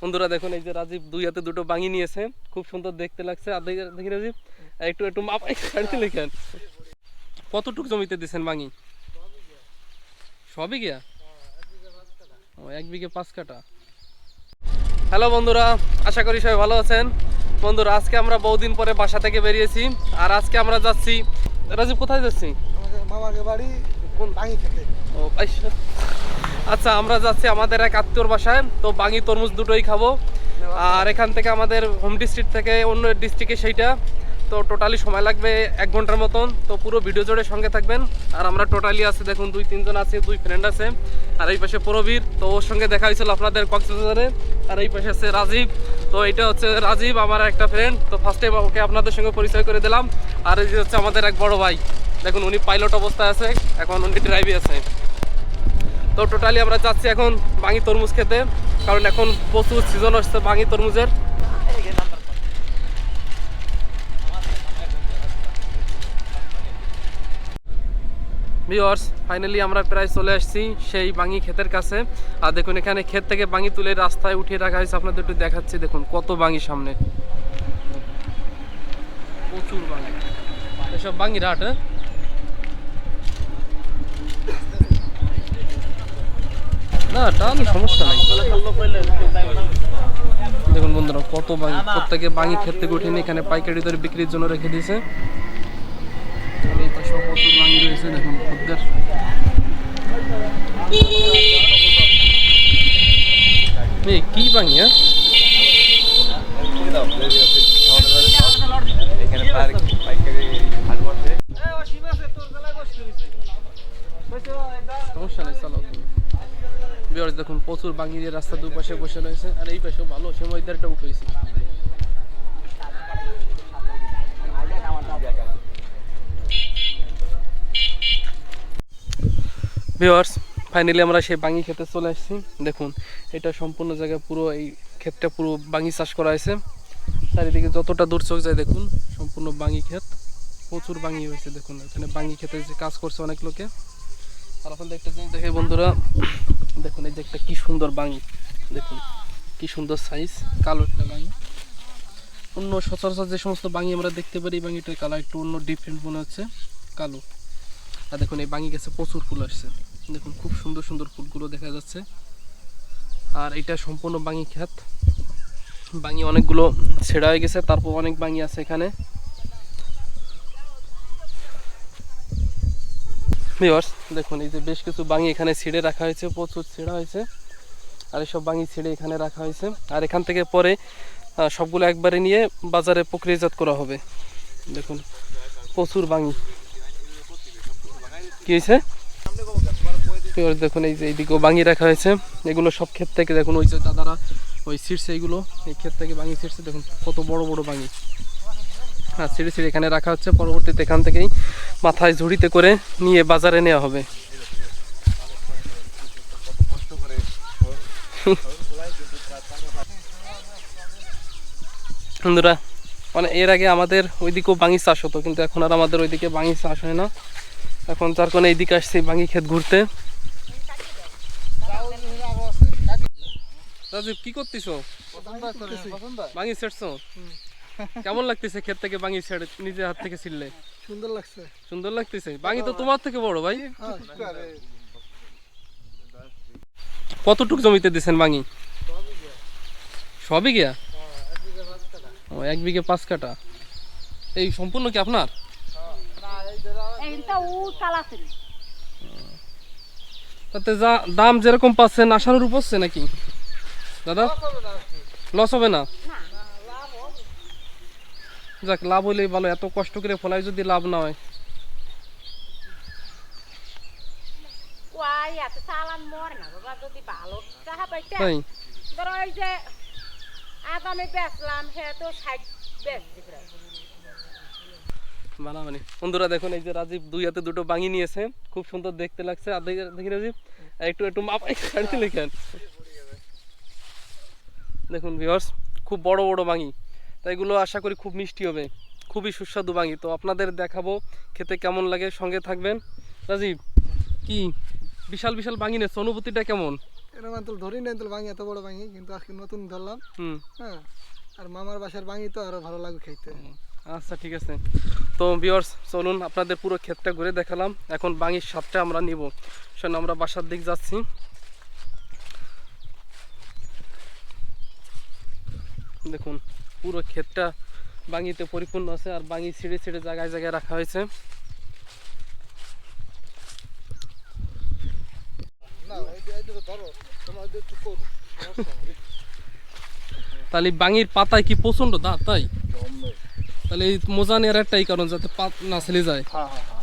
বন্ধুরা দেখুন এই যে রাজীব দুই হাতে দুটো বাঙি নিয়েছে। খুব সুন্দর দেখতে লাগছে। আর দেখি রাজীব একটু একটু মাপ ছাড়তে লেখেন কতটুক জমিতে দিছেন বাঙি? সবই গিয়া? ও এক বিঘে পাঁচ কাটা হ্যালো বন্ধুরা আশা করি সবাই ভালো আছেন। বন্ধুরা আজকে আমরা বহুদিন পরে বাসা থেকে বেরিয়েছি। আর আজকে আমরা যাচ্ছি রাজীব কোথায় যাচ্ছি? মামাকে বাড়ি কোন ভাঙি খেতে। ও আচ্ছা। আমরা যাচ্ছি আমাদের এক আত্মীয়র বাসায়। তো বাঙি তরমুজ দুটোই খাব। আর এখান থেকে আমাদের হোম ডিস্ট্রিক্ট থেকে অন্য ডিস্ট্রিক্টে সেইটা। তো টোটালি সময় লাগবে এক ঘণ্টার মতন। তো পুরো ভিডিও জোড়ে সঙ্গে থাকবেন। আর আমরা টোটালি আছে, দেখুন, দুই তিনজন আছে, দুই ফ্রেন্ড আছে। আর এই পাশে প্রবীর, তো ওর সঙ্গে দেখা হয়েছিল আপনাদের কক্সবাজারে। আর এই পাশে আছে রাজীব। তো এটা হচ্ছে রাজীব, আমার একটা ফ্রেন্ড তো ফার্স্টে ওকে আপনাদের সঙ্গে পরিচয় করে দিলাম। আর এই হচ্ছে আমাদের এক বড় ভাই। দেখুন, উনি পাইলট অবস্থায় আছে। এখন উনি ড্রাইভে আছে। তো টোটালি আমরা যাচ্ছি এখন বাঙি তরমুজ খেতে, কারণ এখন প্রচুর সিজন আসছে বাঙি তরমুজের। ফাইনালি আমরা প্রায় চলে আসছি সেই বাঙি ক্ষেতের কাছে। আর দেখুন, এখানে ক্ষেত থেকে বাঙি তুলে রাস্তায় উঠিয়ে রাখা হয়েছে, আপনাদের একটু দেখাচ্ছি, দেখুন কত বাঙি সামনে। প্রচুর বাঙি এসব বাঙি রাট হ্যাঁ? না টান সমস্যা নাই। দেখুন বন্ধুরা কত বাঙি প্রত্যেকে বাঙি ক্ষেত থেকে উঠিয়ে এখানে পাইকারি দরে বিক্রির জন্য রেখে দিয়েছে। এই পাশেও প্রচুর বাঙি রয়েছে দেখুন খদ্দের। কি বাঙি হ্যাঁ? সমস্যা নেই তুমি বিয়ার্স দেখুন, প্রচুর বাঙি দিয়ে রাস্তা দুপাশে বসে রয়েছে, আর এই পাশেও ভালো সময় একটা উঠেছি। ভিওয়ার্স ফাইনালি আমরা সেই বাঙি খেতে চলে আসছি। দেখুন, এটা সম্পূর্ণ জায়গায় পুরো এই ক্ষেতটা পুরো বাঙি চাষ করা হয়েছে। চারিদিকে যতটা দূর চোখ যায় দেখুন, সম্পূর্ণ বাঙি ক্ষেত। প্রচুর বাঙি হয়েছে, দেখুন, এখানে বাঙি খেতে যে কাজ করছে অনেক লোকে। আর আপনাদের একটা জিনিস দেখে বন্ধুরা। দেখুন, এই যে একটা কি সুন্দর বাঙি দেখুন, কি সুন্দর সাইজ কালো একটা বাঙি অন্য সচরাচর যে সমস্ত বাঙি আমরা দেখতে পারি বাঙিটার কালার একটু অন্য ডিফারেন্ট মনে হচ্ছে, কালো। আর দেখুন, এই বাঙি গাছে, প্রচুর ফুল আসছে। দেখুন, খুব সুন্দর সুন্দর ফুলগুলো দেখা যাচ্ছে। আর এটা সম্পূর্ণ বাঙি খ্যাত। বাঙি অনেকগুলো ছেঁড়া হয়ে গেছে, তারপর অনেক বাঙি আছে এখানে। ভিউয়ার্স দেখুন, এই যে বেশ কিছু বাঙি এখানে ছিঁড়ে রাখা হয়েছে, প্রচুর ছেঁড়া হয়েছে। আর এসব বাঙি ছিঁড়ে এখানে রাখা হয়েছে। আর এখান থেকে পরে সবগুলো একবারে নিয়ে বাজারে প্রক্রিয়াজাত করা হবে। দেখুন, প্রচুর বাঙি। কি হয়েছে? দেখুন, এই যে এইদিকেও বাঙি রাখা হয়েছে। এগুলো সব ক্ষেত থেকে, দেখুন, ওই যে দাদারা ওই ছিঁড়ছে এইগুলো এই ক্ষেত থেকে বাঙি ছিঁড়ছে, দেখুন, কত বড় বড় বাঙি। হ্যাঁ ছিঁড়ে ছিঁড়ে এখানে রাখা হচ্ছে। পরবর্তীতে এখান থেকেই মাথায় ঝুড়িতে করে নিয়ে বাজারে নেওয়া হবে। বন্ধুরা মানে এর আগে আমাদের ওইদিকেও বাঙি চাষ হতো কিন্তু এখন আর আমাদের ওইদিকে বাঙি চাষ হয় না। এখন যার কারণে এইদিকে আসছে বাঙি ক্ষেত ঘুরতে। রাজীব কি করতেছো? বাঙি ছেড়ছো? কেমন লাগতেছে ক্ষেত থেকে বাঙি ছেড়ে নিজের হাত থেকে ছিললে সুন্দর লাগছে। সুন্দর লাগতেছে? বাঙি তো তোমার থেকে বড় ভাই। কতটুক জমিতে দিছেন বাঙি? সবই গিয়া। ও এক বিঘে পাঁচ কাটা এই সম্পূর্ণ কি আপনার? চালাছিল তাতে যা দাম যেরকম পাচ্ছেন আশানুরূপ হচ্ছে নাকি? দাদা? লস হবে না যাক লাভ হইলেই ভালো। এত কষ্ট করে ফলাই যদি লাভ না হয়। বন্ধুরা দেখুন এই যে রাজীব দুই হাতে দুটো বাঙি নিয়েছে। খুব সুন্দর দেখতে লাগছে। আর দেখি রাজীব একটু একটু মাপ ছাড়তে লেখেন। দেখুন ভিউয়ার্স খুব বড় বড় বাঙি। এগুলো আশা করি খুব মিষ্টি হবে। খুবই সুস্বাদু বাঙি। তো আপনাদের দেখাবো খেতে কেমন লাগে সঙ্গে থাকবেন। রাজীব কি বিশাল বিশাল বাঙি নেছে? অনুভূতিটা কেমন? এরকম তো ধরি না তো ভাঙি এত বড় ভাঙি কিন্তু আজকে নতুন ধরলাম। হুম। হ্যাঁ আর মামার বাসার ভাঙি তো আরও ভালো লাগে খাইতে আচ্ছা ঠিক আছে। তো ভিউয়ার্স চলুন আপনাদের পুরো ক্ষেতটা ঘুরে দেখালাম। এখন বাঙির স্বাদটা আমরা নিব। শোন আমরা বাসার দিক যাচ্ছি। দেখুন পুরো ক্ষেতটা বাঙিতে পরিপূর্ণ আছে আর বাঙি ছিঁড়ে ছিঁড়ে জায়গায় জায়গায় রাখা হয়েছে। তাহলে বাঙির পাতায় কি প্রচণ্ড দাঁত তাই? তাহলে এই মোজা নেওয়ার একটাই কারণ যাতে পাত না ছেলে যায়। হ্যাঁ হ্যাঁ।